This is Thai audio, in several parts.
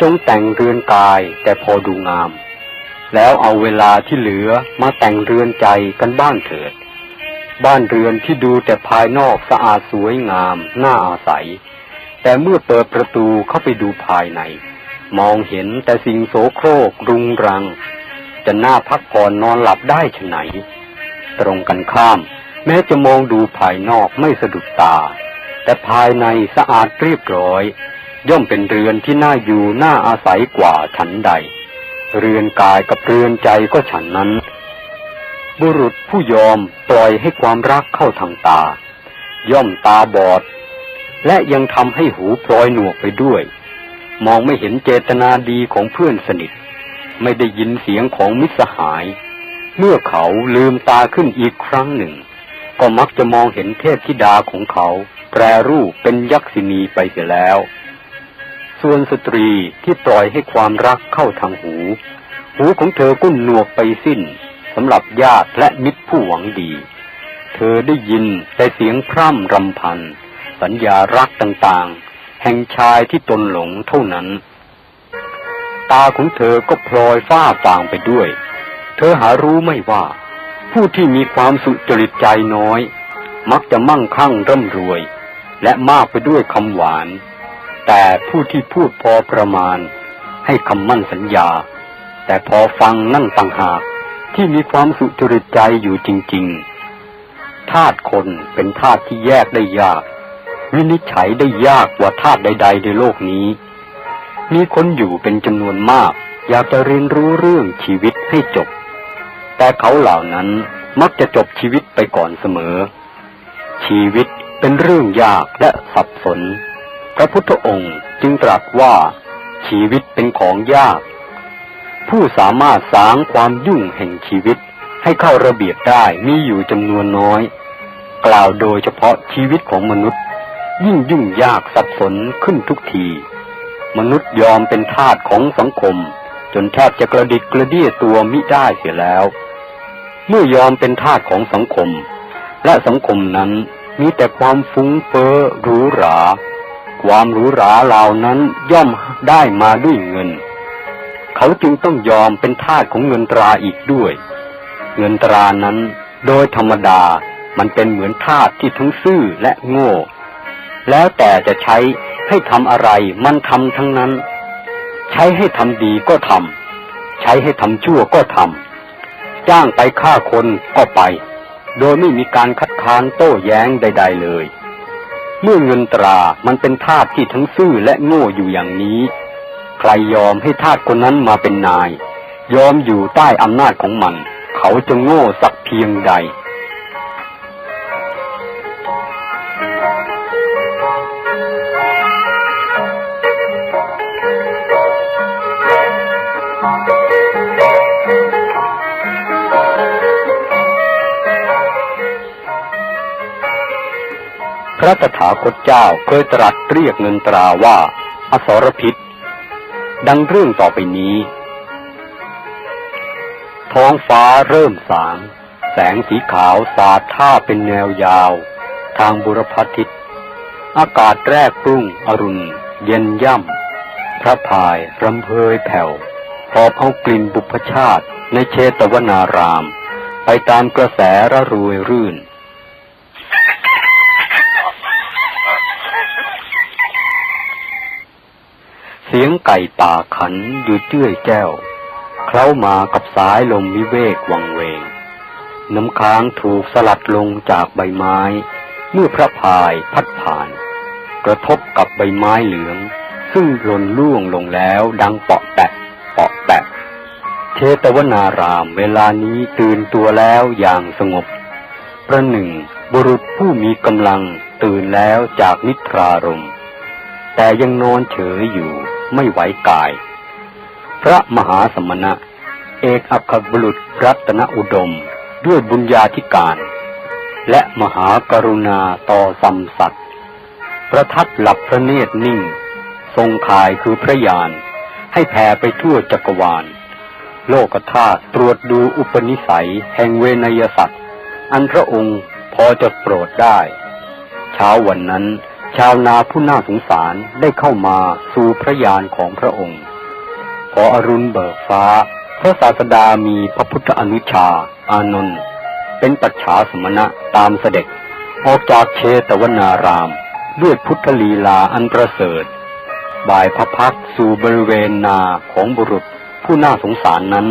จงแต่งเรือนกายแต่พอดูงาม แล้วเอาเวลาที่เหลือมาแต่งเรือนใจกันบ้านเถิด บ้านเรือนที่ดูแต่ภายนอกสะอาดสวยงามน่าอาศัย แต่เมื่อเปิดประตูเข้าไปดูภายใน มองเห็นแต่สิ่งโสโครกรุงรัง จะน่าพักผ่อนนอนหลับได้ชไหน ตรงกันข้าม แม้จะมองดูภายนอกไม่สะดุดตา แต่ภายในสะอาดเรียบร้อย ย่อมเป็นเรือนที่น่าอยู่น่าอาศัยกว่าฉันใด เรือนกายกับเรือนใจก็ฉันนั้น บุรุษผู้ยอมปล่อยให้ความรักเข้าทางตา ย่อมตาบอด และยังทำให้หูพลอยหนวกไปด้วย มองไม่เห็นเจตนาดีของเพื่อนสนิท ไม่ได้ยินเสียงของมิตรสหาย เมื่อเขาลืมตาขึ้นอีกครั้งหนึ่ง ก็มักจะมองเห็นเทพธิดาของเขา แปรรูปเป็นยักษินีไปเสียแล้ว ส่วนสตรีที่ปล่อยให้ความรักเข้าทางหู หูของเธอก็หนวกไปสิ้นสำหรับญาติและมิตรผู้หวังดี เธอได้ยินแต่เสียงพร่ำรำพัน สัญญารักต่างๆ แห่งชายที่ตนหลงเท่านั้น ตาของเธอก็พลอยฟ้าฟางไปด้วย เธอหารู้ไม่ว่า ผู้ที่มีความสุจริตใจน้อย มักจะมั่งคั่งร่ำรวย และมากไปด้วยคำหวาน แต่ผู้ที่พูดพอประมาณ ให้คำมั่นสัญญา แต่พอฟังนั่งต่างหากที่มีความสุจริตใจอยู่จริง ๆ ธาตุคนเป็นธาตุที่แยกได้ยาก วินิจฉัยได้ยากกว่าธาตุใด ๆ ในโลกนี้ มีคนอยู่เป็นจำนวนมาก อยากจะเรียนรู้เรื่องชีวิตให้จบ แต่เขาเหล่านั้นมักจะจบชีวิตไปก่อนเสมอ ชีวิตเป็นเรื่องยากและสับสน พระพุทธองค์จึงตรัสว่าชีวิตเป็นของยาก ผู้สามารถสางความยุ่งแห่งชีวิตให้เข้าระเบียบได้มีอยู่จำนวนน้อย กล่าวโดยเฉพาะชีวิตของมนุษย์ ยิ่งยุ่งยากสับสนขึ้นทุกที มนุษย์ยอมเป็นทาสของสังคม จนแทบจะกระดิกกระเดี้ยตัวมิได้เสียแล้ว เมื่อยอมเป็นทาสของสังคม และสังคมนั้นมีแต่ความฟุ้งเฟ้อหรูหรา ความหรูหราเหล่านั้นย่อมได้มาด้วยเงิน เขาจึงต้องยอมเป็นทาสของเงินตราอีกด้วย เงินตรานั้นโดยธรรมดามันเป็นเหมือนทาสที่ทั้งซื่อและโง่ แล้วแต่จะใช้ให้ทำอะไรมันทำทั้งนั้น ใช้ให้ทำดีก็ทำใช้ให้ทำชั่วก็ทำจ้างไปฆ่าคนก็ไป โดยไม่มีการคัดค้านโต้แย้งใด ๆ เลย เมื่อเงินตรามันเป็นทาสที่ทั้งซื่อและโง่อยู่อย่างนี้ ใครยอมให้ทาสคนนั้นมาเป็นนาย ยอมอยู่ใต้อำนาจของมัน เขาจะโง่สักเพียงใด ระตถาคตเจ้าเคยตรัสเรียกเงินตราว่า อสรพิษ ดังเรื่องต่อไปนี้ ท้องฟ้าเริ่มสาง แสงสีขาวสาดท่าเป็นแนวยาว ทางบุรพทิศ อากาศแรกปรุ่งอรุณ เย็นย่ำ พระพายรำเพยแผ่วหอบเอากลิ่นบุพชาติในเชตวนาราม ไปตามกระแสระรวยรื่น เสียงไก่ป่าขันอยู่เจื้อยแจ้ว เคล้ามากับสายลมวิเวกวังเวง น้ำค้างถูกสลัดลงจากใบไม้ เมื่อพระพายพัดผ่าน กระทบกับใบไม้เหลือง ซึ่งหล่นล่วงลงแล้วดังเปาะแปะเปาะแปะเชตวนารามเวลานี้ตื่นตัวแล้วอย่างสงบ ประหนึ่งบุรุษผู้มีกำลังตื่นแล้วจากนิทรารม แต่ยังนอนเฉยอยู่ ไม่ไหวกาย พระมหาสมณะ เอกอัครบุรุษรัตนอุดม ด้วยบุญญาธิการ และมหากรุณาต่อสัมสัตว์ประทัดหลับพระเนตรนิ่ง ทรงขายคือพระยานให้แผ่ไปทั่วจักรวาล โลกธาตุตรวจดูอุปนิสัยแห่งเวนยสัตว์ อันพระองค์พอจะโปรดได้ เช้าวันนั้น ชาวนาผู้น่าสงสารได้เข้ามาสู่พระยานของพระองค์ พออรุณเบิกฟ้า พระศาสดามีพระพุทธอนุชา อานนท์เป็นปัจฉาสมณะตามเสด็จ ออกจากเชตวนาราม ด้วยพุทธลีลาอันประเสริฐบ่ายพระพักสู่บริเวณนาของบุรุษผู้น่าสงสารนั้น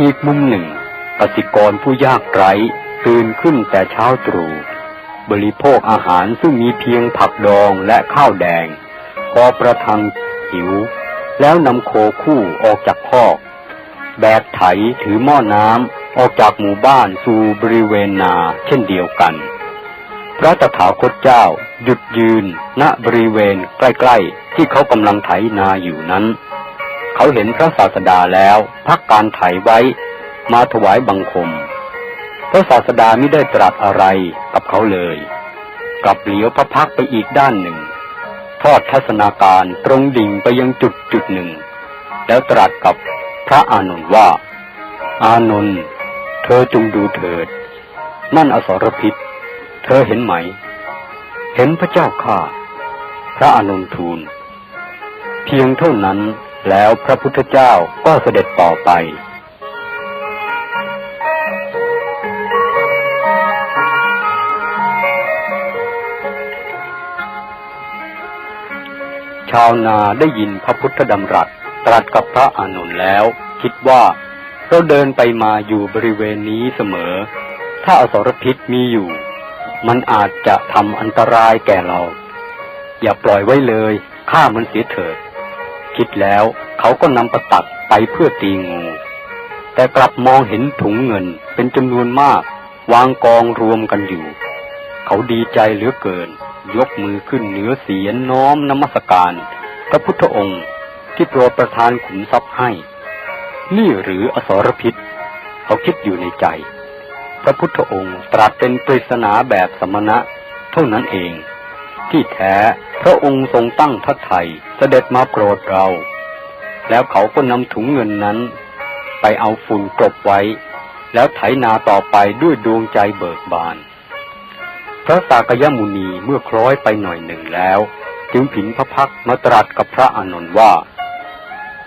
อีกมุมหนึ่งกสิกรผู้ยากไร้ตื่นขึ้นแต่เช้าตรู่บริโภคอาหารซึ่งมีเพียงผักดองและข้าวแดง พอประทังหิว แล้วนำโคคู่ออกจากคอกแบกไถถือหม้อน้ำออกจากหมู่บ้านสู่บริเวณนาเช่นเดียวกัน พระตถาคตเจ้าหยุดยืนณบริเวณใกล้ ๆ ที่เขากำลังไถนาอยู่นั้น เขาเห็นพระศาสดาแล้วพักการไถไว้มาถวายบังคม พระศาสดาไม่ได้ตรัสอะไรกับเขาเลยกลับเหลียวพระพักไปอีกด้านหนึ่ง ทอดทัศนาการตรงดิ่งไปยังจุดจุดหนึ่ง แล้วตรัสกับพระอานนท์ว่า อานนท์เธอจงดูเถิด นั่นอสรพิษ เธอเห็นไหม เห็นพระเจ้าข้า พระอานนท์ทูล เพียงเท่านั้น แล้วพระพุทธเจ้าก็เสด็จต่อไป ชาวนาได้ยินพระพุทธดำรัสตรัสกับพระอานนท์แล้ว คิดว่าเราเดินไปมาอยู่บริเวณนี้เสมอ ถ้าอสรพิษมีอยู่ มันอาจจะทำอันตรายแก่เรา อย่าปล่อยไว้เลยฆ่ามันเสียเถิด คิดแล้ว เขาก็นำประตักไปเพื่อตีงู แต่กลับมองเห็นถุงเงินเป็นจำนวนมาก วางกองรวมกันอยู่ เขาดีใจเหลือเกิน ยกมือขึ้นเหนือเสียนน้อมนมัสการ พระพุทธองค์ที่โปรดประทานขุมทรัพย์ให้ นี่หรืออสรพิษ เขาคิดอยู่ในใจ พระพุทธองค์ตรัสเป็นปริศนาแบบสมณะ เท่านั้นเอง ที่แท้พระองค์ทรงตั้งพระทัยเสด็จมาโปรดเรา แล้วเขาก็นำถุงเงินนั้น ไปเอาฝุ่นกลบไว้ แล้วไถนาต่อไปด้วยดวงใจเบิกบาน พระสากยมุนีเมื่อคล้อยไปหน่อยหนึ่งแล้ว จึงผินพระพักมาตรัสกับพระอานนท์ว่า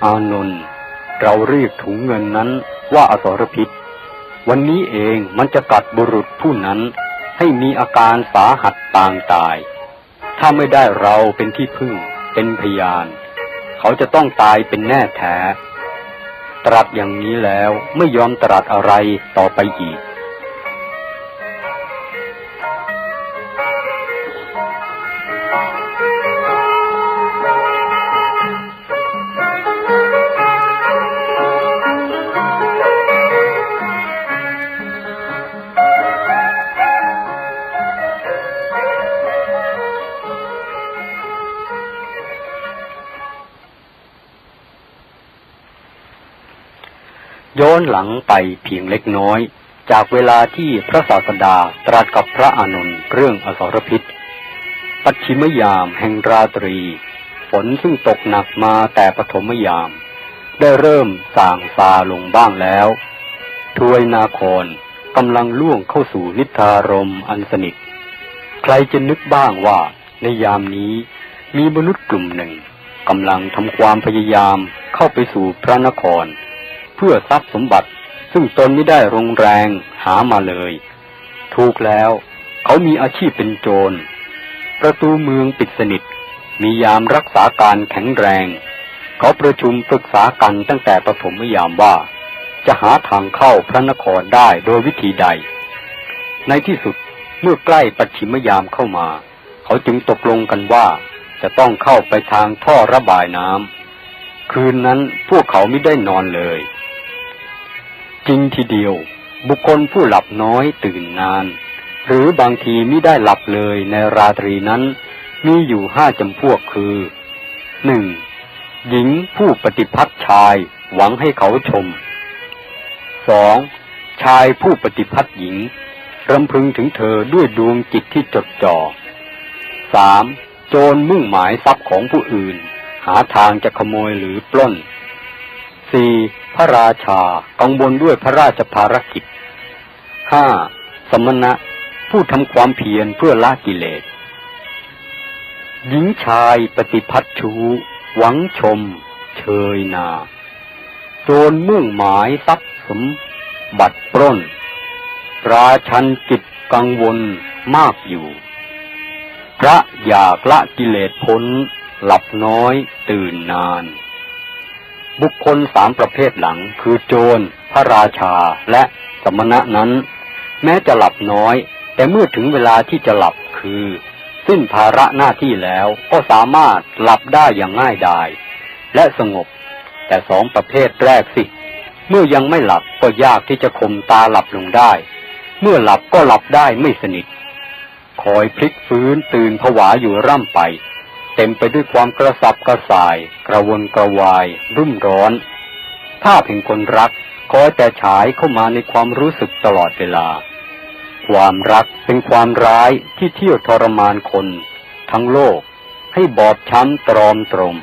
อานนท์เราเรียกถุงเงินนั้นว่าอสรพิษ วันนี้เองมันจะกัดบุรุษผู้นั้นให้มีอาการสาหัสต่างตาย ถ้าไม่ได้เราเป็นที่พึ่ง เป็นพยาน เขาจะต้องตายเป็นแน่แท้ ตรัสอย่างนี้แล้วไม่ยอมตรัสอะไรต่อไปอีก อนหลังไปเพียงเล็กน้อย จากเวลาที่พระศาสดาตรัสกับพระอานนท์เรื่องอสรพิษ ปัจฉิมยามแห่งราตรี ฝนซึ่งตกหนักมาแต่ปฐมยาม ได้เริ่มสางซาลงบ้างแล้วทวยนาครกำลังล่วงเข้าสู่นิทรารมอันสนิท ใครจะนึกบ้างว่าในยามนี้มีมนุษย์กลุ่มหนึ่งกำลังทำความพยายามเข้าไปสู่พระนคร เพื่อทรัพย์สมบัติ ซึ่งตนไม่ได้รงแรงหามาเลย ถูกแล้วเขามีอาชีพเป็นโจร ประตูเมืองปิดสนิท มียามรักษาการแข็งแรง เขาประชุมปรึกษากันตั้งแต่ปฐมยามว่า จะหาทางเข้าพระนครได้โดยวิธีใด ในที่สุดเมื่อใกล้ปัจฉิมยามเข้ามา เขาจึงตกลงกันว่าจะต้องเข้าไปทางท่อระบายน้ำคืนนั้นพวกเขาไม่ได้นอนเลย จริงทีเดียว บุคคลผู้หลับน้อยตื่นนาน หรือบางทีไม่ได้หลับเลยในราตรีนั้น มีอยู่ห้าจำพวกคือหนึ่งหญิงผู้ปฏิพัทธ์ชายหวังให้เขาชมสองชายผู้ปฏิพัทธ์หญิงรำพึงถึงเธอด้วยดวงจิตที่จดจ่อสามโจรมุ่งหมายทรัพย์ของผู้อื่น หาทางจะขโมยหรือปล้นสี่ พระราชากังวลด้วยพระราชภารกิจห้าสมณะผู้ทำความเพียรเพื่อละกิเลส หญิงชายปฏิพัทชู หวังชม เชยนา โจรมุ่งหมายทรัพย์สมบัติปล้น ราชันจิตกังวลมากอยู่ พระอยากละกิเลสพ้น หลับน้อยตื่นนาน บุคคลสามประเภทหลังคือโจร พระราชาและสมณะนั้น แม้จะหลับน้อย แต่เมื่อถึงเวลาที่จะหลับคือ สิ้นภาระหน้าที่แล้วก็สามารถหลับได้อย่างง่ายดาย และสงบ แต่สองประเภทแรกสิ เมื่อยังไม่หลับก็ยากที่จะข่มตาหลับลงได้ เมื่อหลับก็หลับได้ไม่สนิท คอยพลิกฟื้นตื่นผวาอยู่ร่ำไป เต็มไปด้วยความกระสับกระส่าย กระวนกระวาย รุ่มร้อน ภาพแห่งคนรักคอยแต่ฉายเข้ามาในความรู้สึกตลอดเวลา ความรักเป็นความร้ายที่เที่ยวทรมานคน ทั้งโลกให้บอบช้ำตรอมตรม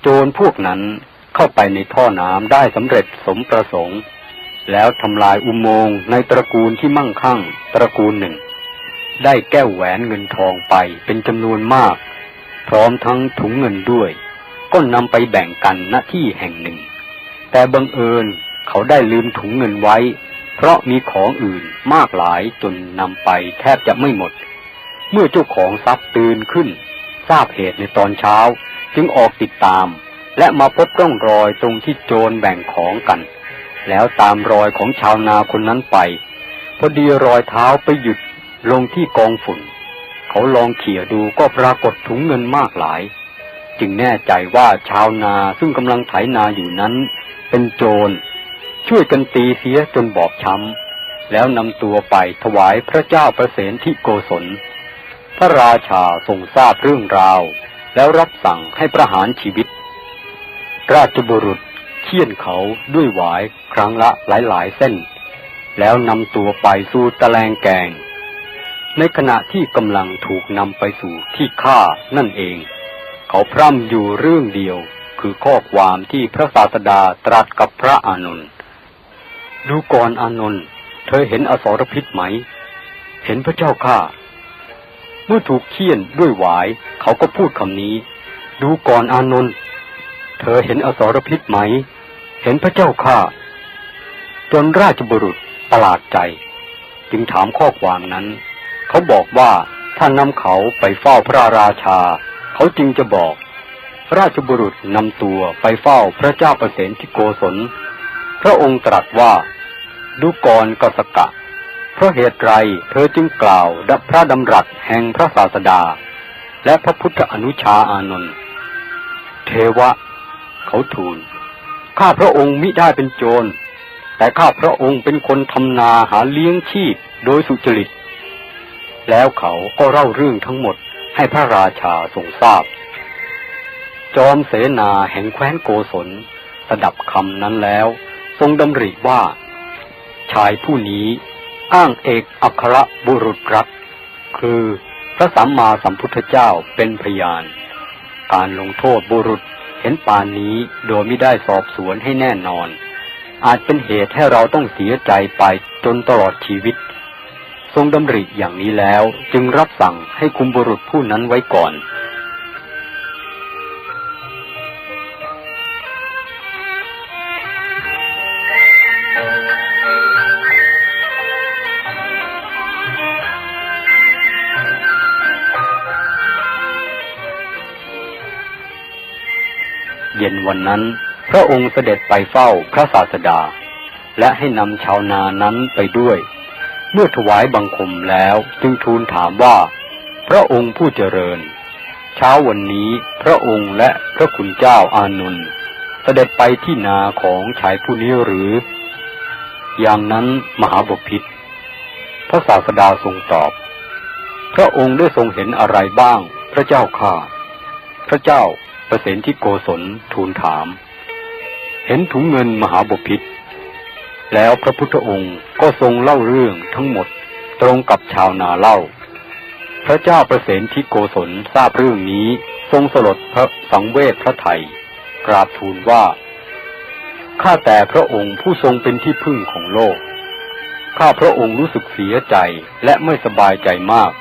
โจรพวกนั้นเข้าไปในท่อน้ำได้สำเร็จสมประสงค์ แล้วทำลายอุโมงค์ในตระกูลที่มั่งคั่ง ตระกูลหนึ่ง ได้แก้วแหวนเงินทองไปเป็นจำนวนมาก พร้อมทั้งถุงเงินด้วย ก็นำไปแบ่งกันณที่แห่งหนึ่ง แต่บังเอิญเขาได้ลืมถุงเงินไว้ เพราะมีของอื่นมากหลายจนนำไปแทบจะไม่หมด เมื่อเจ้าของทรัพย์ตื่นขึ้น ทราบเหตุในตอนเช้า จึงออกติดตาม และมาพบร่องรอยตรงที่โจรแบ่งของกัน แล้วตามรอยของชาวนาคนนั้นไป พอดีรอยเท้าไปหยุดลงที่กองฝุ่น เขาลองเขี่ยดูก็ปรากฏถุงเงินมากหลาย จึงแน่ใจว่าชาวนาซึ่งกำลังไถนาอยู่นั้น เป็นโจร ช่วยกันตีเสียจนบอบช้ำ แล้วนำตัวไปถวายพระเจ้าประเสนที่โกศลพระราชาทรงทราบเรื่องราว แล้วรับสั่งให้ประหารชีวิต ราชบุรุษเคี่ยนเขาด้วยหวายครั้งละหลายๆเส้น แล้วนำตัวไปสู่ตะแลงแกง ในขณะที่กำลังถูกนำไปสู่ที่ฆ่านั่นเอง เขาพร่ำอยู่เรื่องเดียวคือข้อความที่พระศาสดาตรัสกับพระอานนท์ดูก่อนอานนท์เธอเห็นอสรพิษไหม เห็นพระเจ้าข้า มื่อถูกเคี่ยนด้วยหวาย เขาก็พูดคำนี้ ดูก่อนอานนท์เธอเห็นอสรพิษไหม เห็นพระเจ้าข้าจนราชบุรุษประหลาดใจ จึงถามข้อความนั้น เขาบอกว่าถ้านำเขาไปเฝ้าพระราชา เขาจึงจะบอก ราชบุรุษนำตัวไปเฝ้าพระเจ้าประเสนที่โกศล พระองค์ตรัสว่า ดูกรกสกะ เพราะเหตุไรเธอจึงกล่าวดับพระดำรัสแห่งพระศาสดา และพระพุทธอนุชาอานนท์เทวะ เขาทูล ข้าพระองค์มิได้เป็นโจร แต่ข้าพระองค์เป็นคนทำนาหาเลี้ยงชีพโดยสุจริต แล้วเขาก็เล่าเรื่องทั้งหมดให้พระราชาทรงทราบ จอมเสนาแห่งแคว้นโกศลสดับคำนั้นแล้ว ทรงดำริว่า ชายผู้นี้ อ้างเอกอัครบุรุษรัก คือพระสัมมาสัมพุทธเจ้าเป็นพยาน การลงโทษบุรุษเห็นป่านนี้โดยไม่ได้สอบสวนให้แน่นอน อาจเป็นเหตุให้เราต้องเสียใจไปจนตลอดชีวิต ทรงดำริอย่างนี้แล้วจึงรับสั่งให้คุมบุรุษผู้นั้นไว้ก่อน วันนั้น พระองค์เสด็จไปเฝ้าพระศาสดา และให้นำชาวนานั้นไปด้วย เมื่อถวายบังคมแล้วจึงทูลถามว่า พระองค์ผู้เจริญ เช้าวันนี้พระองค์และพระคุณเจ้าอานนเสด็จไปที่นาของชายผู้นี้หรือ อย่างนั้นมหาบพิตรพระศาสดาทรงตอบ พระองค์ได้ทรงเห็นอะไรบ้าง พระเจ้าข้าพระเจ้า ประเสนที่โกศลทูลถาม เห็นถุงเงินมหาบพิษแล้วพระพุทธองค์ก็ทรงเล่าเรื่องทั้งหมดตรงกับชาวนาเล่า พระเจ้าประเสนที่โกศลทราบเรื่องนี้ทรงสลดพระสังเวชพระไทยกราบทูลว่า ข้าแต่พระองค์ผู้ทรงเป็นที่พึ่งของโลก ข้าพระองค์รู้สึกเสียใจและไม่สบายใจมาก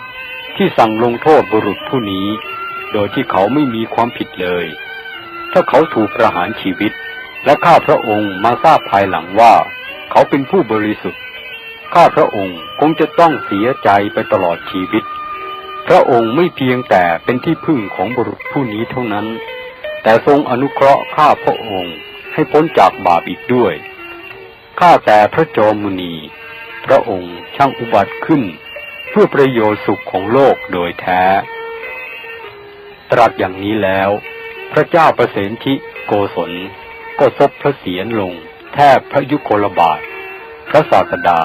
ที่สั่งลงโทษบุรุษผู้นี้ โดยที่เขาไม่มีความผิดเลย ถ้าเขาถูกประหารชีวิต และข้าพระองค์มาทราบภายหลังว่า เขาเป็นผู้บริสุทธิ์ ข้าพระองค์คงจะต้องเสียใจไปตลอดชีวิต พระองค์ไม่เพียงแต่เป็นที่พึ่งของบุรุษผู้นี้เท่านั้น แต่ทรงอนุเคราะห์ข้าพระองค์ให้พ้นจากบาปอีกด้วย ข้าแต่พระจอมมุนี พระองค์ช่างอุบัติขึ้น เพื่อประโยชน์สุขของโลกโดยแท้ ตรัสอย่างนี้แล้ว พระเจ้าประเสนทิโกศล ก็ซบพระเศียรลง แทบพระยุคลบาท พระศาสดา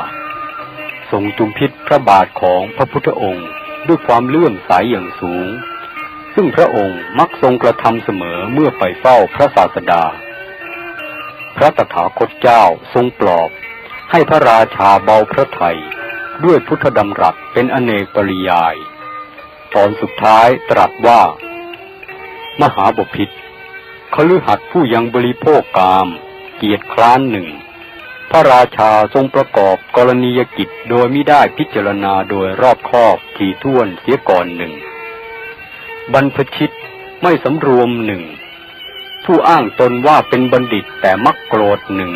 ทรงจุมพิษพระบาทของพระพุทธองค์ด้วยความเลื่อมใสยอย่างสูง ซึ่งพระองค์มักทรงกระทำเสมอเมื่อไปเฝ้าพระศาสดา พระตถาคตเจ้าทรงปลอบ ให้พระราชาเบาพระทัยด้วยพุทธดำรัสเป็นอเนกปริยาย ตอนสุดท้ายตรัสว่า มหาบพิษคฤหัสผู้ยังบริโภคกาม เกียรติคร้านหนึ่ง พระราชาทรงประกอบกรณียกิจโดยไม่ได้พิจารณาโดยรอบคอบถี่ถ้วนเสียก่อนหนึ่ง บรรพชิตไม่สำรวมหนึ่ง ผู้อ้างตนว่าเป็นบัณฑิตแต่มักโกรธหนึ่ง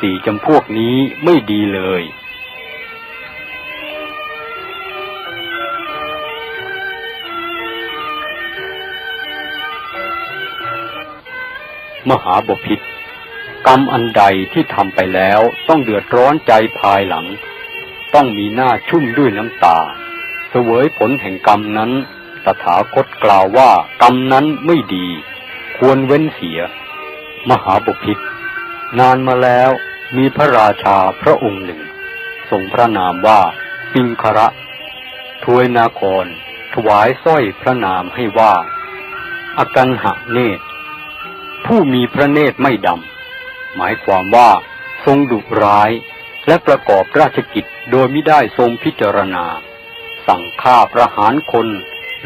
สี่จำพวกนี้ไม่ดีเลย มหาบพิษกรรมอันใดที่ทำไปแล้วต้องเดือดร้อนใจภายหลัง ต้องมีหน้าชุ่มด้วยน้ำตา เสวยผลแห่งกรรมนั้น ตถาคตกล่าวว่ากรรมนั้นไม่ดี ควรเว้นเสีย มหาบพิษนานมาแล้วมีพระราชาพระองค์หนึ่ง ทรงพระนามว่าปิงคระทวยนาคร ถวายสร้อยพระนามให้ว่าอากันหะเนตร ผู้มีพระเนตรไม่ดำ หมายความว่าทรงดุร้าย และประกอบราชกิจโดยไม่ได้ทรงพิจารณา สั่งฆ่าประหารคน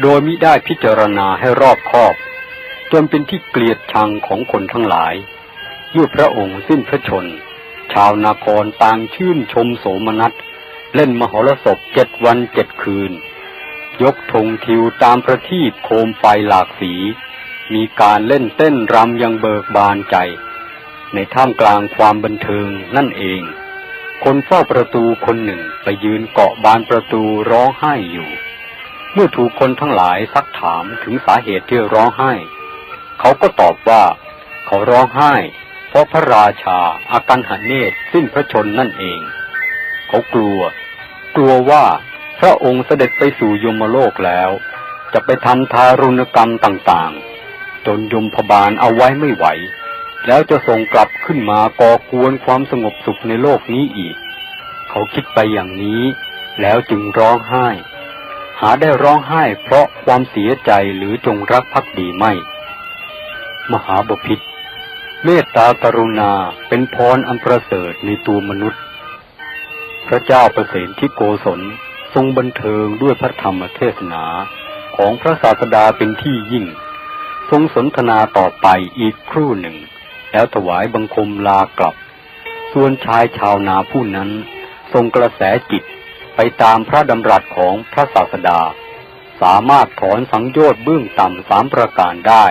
โดยมิได้พิจารณาให้รอบคอบ จนเป็นที่เกลียดชังของคนทั้งหลายเมื่อพระองค์สิ้นพระชน ชาวนาครต่างชื่นชมโสมนัส เล่นมหรสพเจ็ดวันเจ็ดคืน ยกธงทิวตามประทีปโคมไฟหลากสี มีการเล่นเต้นรำยังเบิกบานใจ ในท่ามกลางความบันเทิงนั่นเอง คนเฝ้าประตูคนหนึ่งไปยืนเกาะบานประตูร้องไห้อยู่ เมื่อถูกคนทั้งหลายซักถามถึงสาเหตุที่ร้องไห้ เขาก็ตอบว่า เขาร้องไห้ เพราะพระราชาอากันหเนตสิ้นพระชนนั่นเอง เขากลัว กลัวว่าพระองค์เสด็จไปสู่ยมโลกแล้ว จะไปทำทารุณกรรมต่างๆ จนยมพบาลเอาไว้ไม่ไหว แล้วจะส่งกลับขึ้นมาก่อกวนความสงบสุขในโลกนี้อีก เขาคิดไปอย่างนี้ แล้วจึงร้องไห้ หาได้ร้องไห้เพราะความเสียใจหรือจงรักภักดีไม่ มหาบพิษเมตตากรุณาเป็นพรอันประเสริฐในตัวมนุษย์ พระเจ้าประเสนที่โกศลทรงบันเทิงด้วยพระธรรมเทศนาของพระศาสดาเป็นที่ยิ่ง ทรงสนทนาต่อไปอีกครู่หนึ่ง แล้วถวายบังคมลากลับ ส่วนชายชาวนาผู้นั้น ทรงกระแสจิตไปตามพระดำรัสของพระศาสดา สามารถถอนสังโยชน์เบื้องต่ำสามประการได้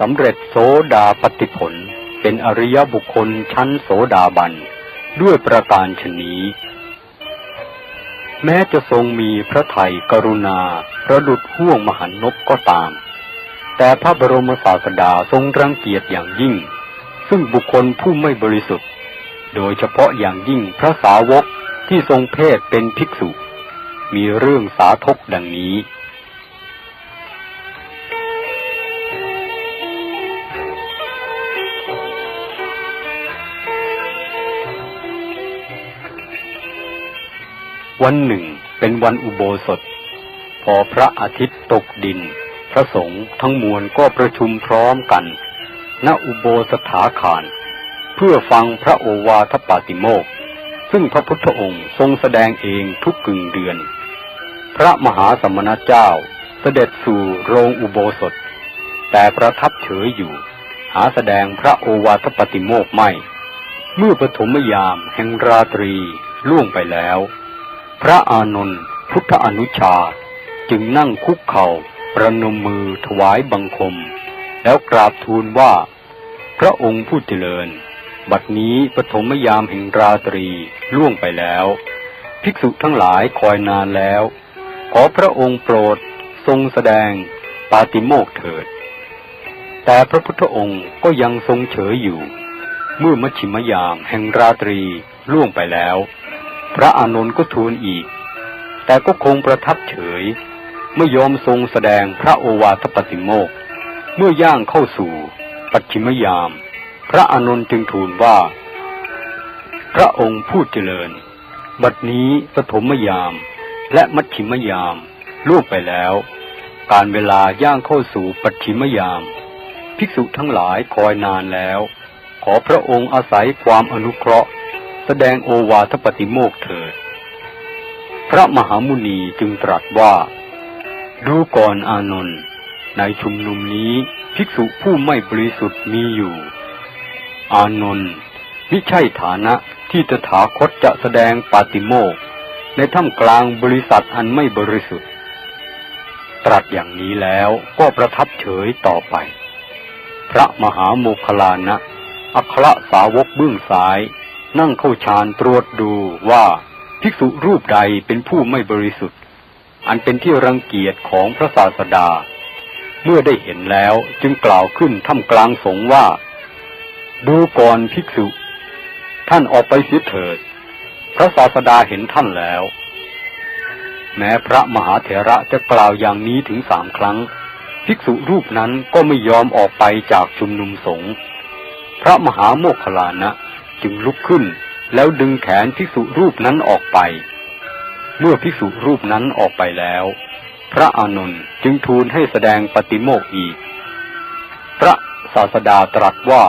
สำเร็จโสดาปฏิผล เป็นอริยบุคคลชั้นโสดาบัน ด้วยประการชนี้ แม้จะทรงมีพระไทยกรุณา ประดุดห่วงมหันนบก็ตาม แต่พระบรมศาสดาทรงรังเกียจอย่างยิ่ง ซึ่งบุคคลผู้ไม่บริสุทธิ์ โดยเฉพาะอย่างยิ่งพระสาวกที่ทรงเพศเป็นภิกษุ มีเรื่องสาทกดังนี้วันหนึ่งเป็นวันอุโบสถ พอพระอาทิตย์ตกดิน พระสงฆ์ทั้งมวลก็ประชุมพร้อมกัน ณอุโบสถาคาร เพื่อฟังพระโอวาทปาติโมกซึ่งพระพุทธองค์ทรงแสดงเองทุกกึ่งเดือน พระมหาสมณเจ้าเสด็จสู่โรงอุโบสถ แต่ประทับเฉยอยู่ หาแสดงพระโอวาทปาติโมกไม่ เมื่อปฐมยามแห่งราตรีล่วงไปแล้ว พระอานนท์พุทธอนุชาจึงนั่งคุกเข่า ประนมมือถวายบังคม แล้วกราบทูลว่า พระองค์ผู้เจริญ บัดนี้ปฐมยามแห่งราตรีล่วงไปแล้ว ภิกษุทั้งหลายคอยนานแล้ว ขอพระองค์โปรดทรงแสดงปาติโมกข์เถิด แต่พระพุทธองค์ก็ยังทรงเฉยอยู่ เมื่อมัชชิมยามแห่งราตรีล่วงไปแล้ว พระอานนท์ก็ทูลอีก แต่ก็คงประทับเฉย ไม่ยอมทรงแสดงพระโอวาทปฏิโมก เมื่อย่างเข้าสู่ ปัจฉิมยาม พระอานนท์จึงทูลว่า พระองค์ผู้เจริญ บัดนี้ปฐมยาม และมัชฉิมยามล่วงไปแล้ว การเวลาย่างเข้าสู่ปัจฉิมยาม ภิกษุทั้งหลายคอยนานแล้ว ขอพระองค์อาศัยความอนุเคราะห์ แสดงโอวาทปฏิโมกเถิด พระมหามุนีจึงตรัสว่า ดูก่อนอานนท์ในชุมนุมนี้ภิกษุผู้ไม่บริสุทธิ์มีอยู่ อานนท์มิใช่ฐานะที่ตถาคตจะแสดงปาติโมกในท่ามกลางบริษัทอันไม่บริสุทธิ์ ตรัสอย่างนี้แล้วก็ประทับเฉยต่อไป พระมหาโมคคลานะอัครสาวกเบื้องซ้าย นั่งเข้าฌานตรวจดูว่าภิกษุรูปใดเป็นผู้ไม่บริสุทธิ์ อันเป็นที่รังเกียจของพระศาสดา เมื่อได้เห็นแล้วจึงกล่าวขึ้นท่ามกลางสงว่า ดูก่อนภิกษุ ท่านออกไปเสียเถิด พระศาสดาเห็นท่านแล้ว แม้พระมหาเถระจะกล่าวอย่างนี้ถึงสามครั้ง ภิกษุรูปนั้นก็ไม่ยอมออกไปจากชุมนุมสงฆ์พระมหาโมคคลานะจึงลุกขึ้นแล้วดึงแขนภิกษุรูปนั้นออกไป เมื่อภิกษุรูปนั้นออกไปแล้ว พระอานนท์จึงทูลให้แสดงปฏิโมกข์อีก พระศาสดาตรัสว่า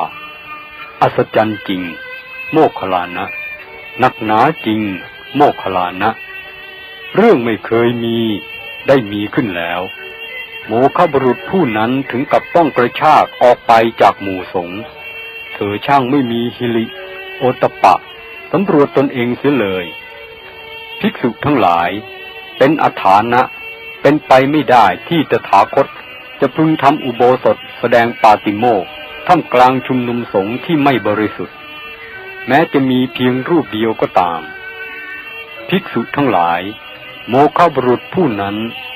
อัศจรรย์จริง โมคลานะนักหนาจริง โมคลานะ เรื่องไม่เคยมีได้มีขึ้นแล้วโมฆะบุรุษผู้นั้นถึงกับต้องกระชากออกไปจากหมู่สงฆ์เธอช่างไม่มีฮิริโอตปะสำรวจตนเองเสียเลย ภิกษุทั้งหลาย เป็นอัฐานะ เป็นไปไม่ได้ที่ตถาคต จะพึงทำอุโบสถแสดงปาติโมกข์ท่ามกลางชุมนุมสงฆ์ที่ไม่บริสุทธิ์ แม้จะมีเพียงรูปเดียวก็ตาม ภิกษุทั้งหลาย โมฆะบุรุษผู้นั้น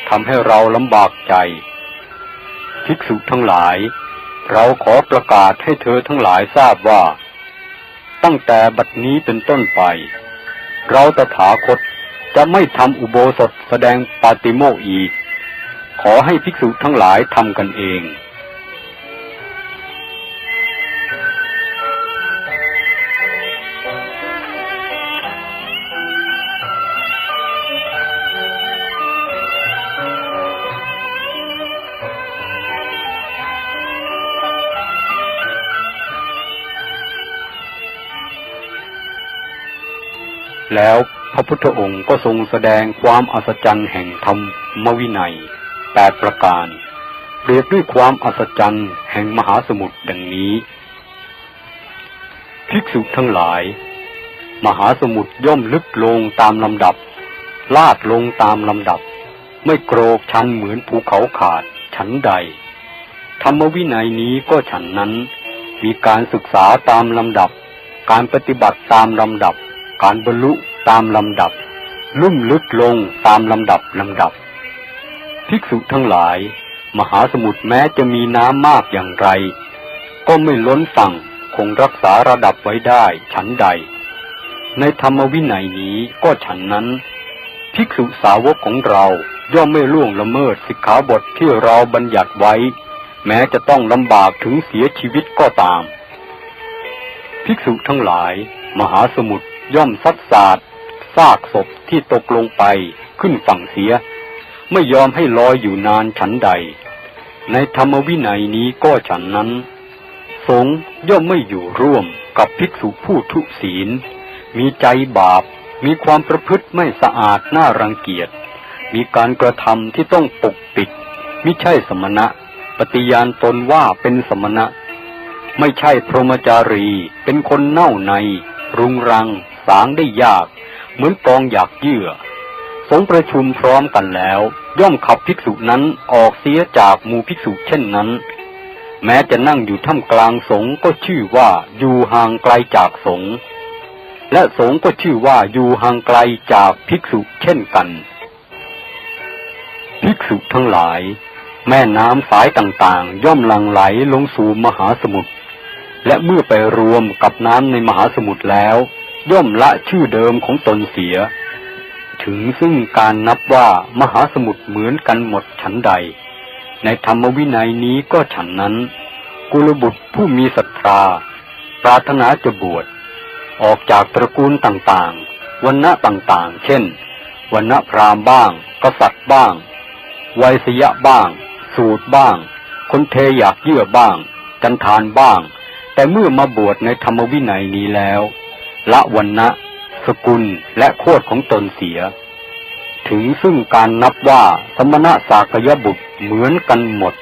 ทำให้เราลำบากใจ ภิกษุทั้งหลาย เราขอประกาศให้เธอทั้งหลายทราบว่า ตั้งแต่บัดนี้เป็นต้นไป เราตถาคต จะไม่ทำอุโบสถแสดงปาติโมกอีก ขอให้ภิกษุทั้งหลายทำกันเอง ระพุทธองค์ก็ทรงแสดงความอัศจรรย์แห่งธรรมวินัยแปดประการ เปรียบด้วยความอัศจรรย์แห่งมหาสมุทรดังนี้ ภิกษุทั้งหลาย มหาสมุทรย่อมลึกลงตามลำดับ ลาดลงตามลำดับ ไม่โกรกชันเหมือนภูเขาขาดฉันใด ธรรมวินัยนี้ก็ฉันนั้น มีการศึกษาตามลำดับ การปฏิบัติตามลำดับ การบรรลุตามลำดับ ลุ่มลึกลงตามลำดับลำดับ ภิกษุทั้งหลาย มหาสมุทรแม้จะมีน้ำมากอย่างไร ก็ไม่ล้นฝั่งคงรักษาระดับไว้ได้ฉันใด ในธรรมวินัยนี้ก็ฉันนั้น ภิกษุสาวกของเราย่อมไม่ล่วงละเมิดสิกขาบทที่เราบัญญัติไว้ แม้จะต้องลำบากถึงเสียชีวิตก็ตาม ภิกษุทั้งหลาย มหาสมุทรย่อมซัดสาดากศพที่ตกลงไปขึ้นฝั่งเสีย ไม่ยอมให้ลอยอยู่นานฉันใด ในธรรมวินัยนี้ก็ฉันนั้น สงย่อมไม่อยู่ร่วมกับภิกษุผู้ทุศีล มีใจบาป มีความประพฤติไม่สะอาดน่ารังเกียจ มีการกระทำที่ต้องปกปิดมิใช่สมณะ ปฏิญาณตนว่าเป็นสมณะ ไม่ใช่พรหมจารี เป็นคนเน่าใน รุงรัง สางได้ยาก เหมือนกองอยากเยื่อ สงประชุมพร้อมกันแล้ว ย่อมขับภิกษุนั้นออกเสียจากหมู่ภิกษุเช่นนั้น แม้จะนั่งอยู่ท่ามกลางสงก็ชื่อว่าอยู่ห่างไกลจากสงและสงก็ชื่อว่าอยู่ห่างไกลจากภิกษุเช่นกัน ภิกษุทั้งหลาย แม่น้ำสายต่างๆ ย่อมหลั่งไหลลงสู่มหาสมุทรและเมื่อไปรวมกับน้ำในมหาสมุทรแล้ว ย่อมละชื่อเดิมของตนเสีย ถึงซึ่งการนับว่ามหาสมุทรเหมือนกันหมดฉันใด ในธรรมวินัยนี้ก็ฉันนั้น กุลบุตรผู้มีศรัทธาปรารถนาจะบวช ออกจากตระกูลต่างๆวันณะต่างๆ เช่นวันณะพราหมณ์บ้าง กษัตริย์บ้างไวยสยะบ้าง สูตรบ้าง คนเทอยากเยื่อบ้าง จันทานบ้าง แต่เมื่อมาบวชในธรรมวินัยนี้แล้ว ละวันนะสกุลและโคดของตนเสีย ถึงซึ่งการนับว่าสมณะสากยบุตรเหมือนกันหมด